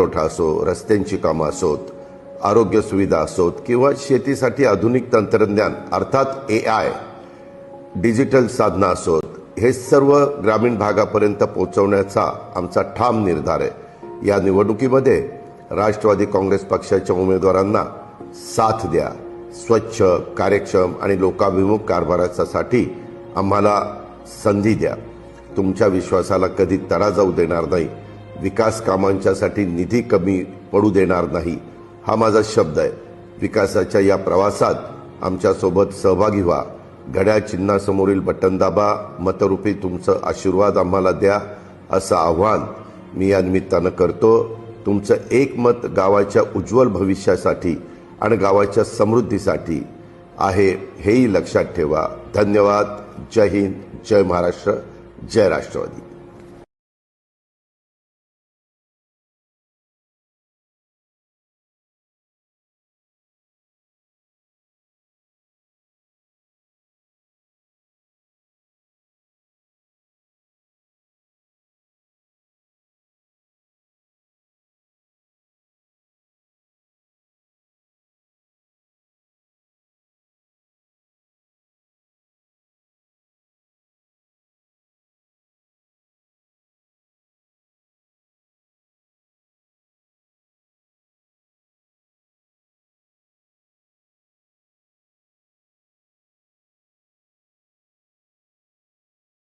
पुरवठा असो रस्त्यांची कामं असोत आरोग्य सुविधा असोत किंवा शेतीसाठी आधुनिक तंत्रज्ञान अर्थात ए आय डिजिटल साधनं असोत हे सर्व ग्रामीण भागापर्यंत पोहोचवण्याचा आमचा ठाम निर्धार आहे. या निवडणुकीमध्ये राष्ट्रवादी काँग्रेस पक्षाच्या उमेदवारांना साथ द्या. स्वच्छ कार्यक्षम आणि लोकाभिमुख कारभारासाठी आम्हाला संधी द्या. तुमच्या विश्वासाला कधी तडा जाऊ देणार नाही. विकास कामांच्यासाठी निधी कमी पडू देणार नाही हा माझा शब्द आहे. विकासाच्या या प्रवासात आमच्यासोबत सहभागी व्हा. घड्याळ चिन्हासमोरील बटन दाबा मतरूपी तुमचं आशीर्वाद आम्हाला द्या असं आव्हान मी या निमित्तानं करतो. तुमचं एक मत गावाच्या उज्ज्वल भविष्यासाठी आणि गावाच्या समृद्धीसाठी आहे हेही लक्षात ठेवा. धन्यवाद. जय हिंद. जय महाराष्ट्र. जय राष्ट्रवादी.